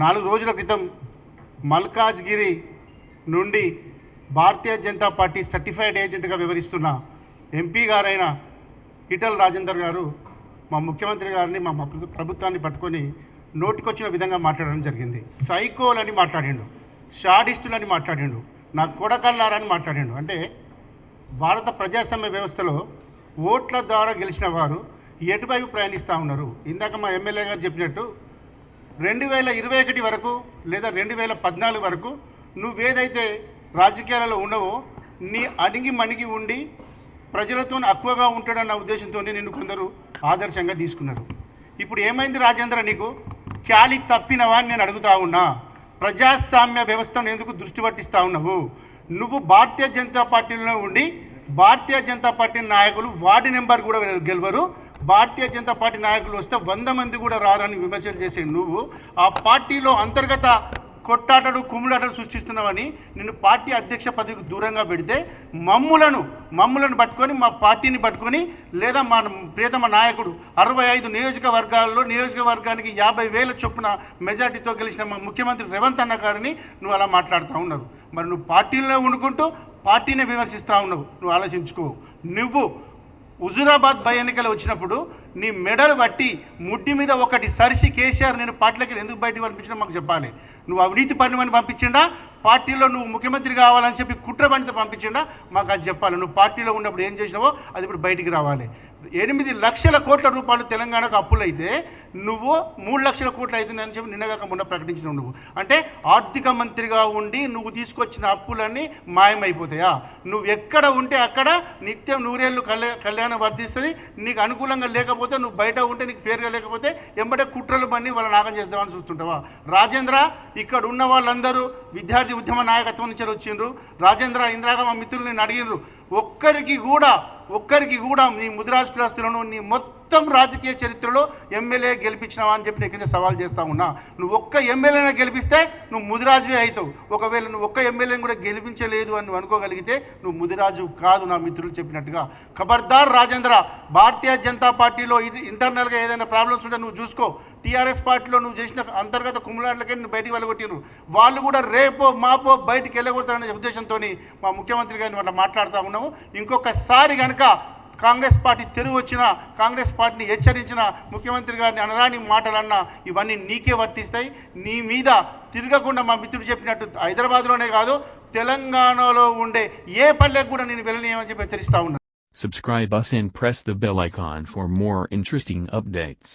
నాలుగు రోజుల క్రితం మల్కాజ్గిరి నుండి భారతీయ జనతా పార్టీ సర్టిఫైడ్ ఏజెంట్గా వివరిస్తున్న ఎంపీ గారైన ఈటల రాజేందర్ గారు మా ముఖ్యమంత్రి గారిని మా ప్రభుత్వాన్ని పట్టుకొని నోటికొచ్చిన విధంగా మాట్లాడడం జరిగింది. సైకోలని మాట్లాడిండు. షాడిస్టులని మాట్లాడిండు. నా కొడకల్లారని మాట్లాడిండు. అంటే భారత ప్రజాస్వామ్య వ్యవస్థలో ఓట్ల ద్వారా గెలిచిన వారు ఎటువైపు ప్రయాణిస్తూ ఉన్నారు? ఇందాక మా ఎమ్మెల్యే గారు చెప్పినట్టు రెండు వేల ఇరవై ఒకటి వరకు లేదా రెండు వేల పద్నాలుగు వరకు నువ్వేదైతే రాజకీయాలలో ఉండవో నీ అణిగి మణిగి ఉండి ప్రజలతో అక్కువగా ఉంటాడన్న ఉద్దేశంతో నిన్ను కొందరు ఆదర్శంగా తీసుకున్నారు. ఇప్పుడు ఏమైంది రాజేంద్ర నీకు? క్యాలి తప్పినవా అని నేను అడుగుతా ఉన్నా. ప్రజాస్వామ్య వ్యవస్థను ఎందుకు దృష్టి పట్టిస్తా ఉన్నావు? నువ్వు భారతీయ జనతా పార్టీలో ఉండి భారతీయ జనతా పార్టీ నాయకులు వార్డు నెంబర్ కూడా గెలవరు. భారతీయ జనతా పార్టీ నాయకులు వస్తే వంద మంది కూడా రారని విమర్శలు చేసే నువ్వు. ఆ పార్టీలో అంతర్గత కొట్టాటలు కుమ్ములాటలు సృష్టిస్తున్నావని నిన్ను పార్టీ అధ్యక్ష పదవికి దూరంగా పెడితే మమ్ములను మమ్ములను పట్టుకొని మా పార్టీని పట్టుకొని లేదా మా ప్రియతమ నాయకుడు అరవై ఐదు నియోజకవర్గాల్లో నియోజకవర్గానికి యాభై వేల చొప్పున మెజార్టీతో గెలిచిన మా ముఖ్యమంత్రి రేవంత్ అన్న గారిని నువ్వు అలా మాట్లాడుతూ ఉన్నారు మరి నువ్వు పార్టీలో వండుకుంటూ పార్టీనే విమర్శిస్తూ ఉన్నావు. నువ్వు ఆలోచించుకో. నువ్వు హుజూరాబాద్ బై ఎన్నికలు వచ్చినప్పుడు నీ మెడలు బట్టి ముడ్డి మీద ఒకటి సరిసి కేసీఆర్ నేను పార్టీలకి ఎందుకు బయటకు పంపించినా మాకు చెప్పాలి. నువ్వు అవినీతి పనుమని పంపించిండా? పార్టీలో నువ్వు ముఖ్యమంత్రి కావాలని చెప్పి కుట్ర పనితో పంపించిండా? మాకు అది చెప్పాలి. నువ్వు పార్టీలో ఉన్నప్పుడు ఏం చేసినావో అది ఇప్పుడు బయటికి రావాలి. ఎనిమిది లక్షల కోట్ల రూపాయలు తెలంగాణకు అప్పులు అయితే నువ్వు మూడు లక్షల కోట్లు అవుతుందని చెప్పి నిన్నగాక మొన్న ప్రకటించినావు నువ్వు. అంటే ఆర్థిక మంత్రిగా ఉండి నువ్వు తీసుకొచ్చిన అప్పులన్నీ మాయమైపోతాయా? నువ్వు ఎక్కడ ఉంటే అక్కడ నిత్యం నూరేళ్ళు కళ్యాణ కళ్యాణం వర్ధిస్తుంది నీకు అనుకూలంగా లేకపోతే నువ్వు బయట ఉంటే నీకు ఫేర్గా లేకపోతే ఎంబడే కుట్రలు బండి వాళ్ళ నాగం చేద్దామని చూస్తుంటావా? రాజేంద్ర ఇక్కడ ఉన్న వాళ్ళందరూ విద్యార్థి ఉద్యమ నాయకత్వం నుంచి వచ్చిండ్రు. రాజేంద్ర ఇంద్రాగా మా మిత్రులు నేను అడిగినరు ఒక్కరికి కూడా ఒక్కరికి కూడా నీ ముదిరాజు నీ మొత్తం రాజకీయ చరిత్రలో ఎమ్మెల్యే గెలిపించినావా అని చెప్పి నేను కింద సవాల్ చేస్తా ఉన్నా. నువ్వు ఒక్క ఎమ్మెల్యేనే గెలిపిస్తే నువ్వు ముదిరాజువే అవుతావు. ఒకవేళ నువ్వు ఒక్క ఎమ్మెల్యేని కూడా గెలిపించలేదు అని అనుకోగలిగితే నువ్వు ముదిరాజు కాదు నా మిత్రులు చెప్పినట్టుగా. ఖబర్దార్ రాజేంద్ర భారతీయ జనతా పార్టీలో ఇంటర్నల్గా ఏదైనా ప్రాబ్లమ్స్ ఉంటే నువ్వు చూసుకో. టీఆర్ఎస్ పార్టీలో నువ్వు చేసిన అంతర్గత కుమ్ములాట్లకే నువ్వు బయటికి వెళ్ళగొట్టిరు వాళ్ళు కూడా రేపో మాపో బయటికి వెళ్ళగొడతారనే ఉద్దేశంతో మా ముఖ్యమంత్రి గారిని అట్లా మాట్లాడుతూ ఉన్నాము. ఇంకొకసారి కనుక కాంగ్రెస్ పార్టీ తెరువు వచ్చిన కాంగ్రెస్ పార్టీని హెచ్చరించిన ముఖ్యమంత్రి గారిని అనరాని మాటలన్నా ఇవన్నీ నీకే వర్తిస్తాయి. నీ మీద తిరగకుండా మా మిత్రుడు చెప్పినట్టు హైదరాబాద్లోనే కాదు తెలంగాణలో ఉండే ఏ పల్లెకు కూడా నేను వెళ్ళనియమని చెప్పి హెచ్చరిస్తా ఉన్నాను Subscribe us and press the bell icon for more interesting updates.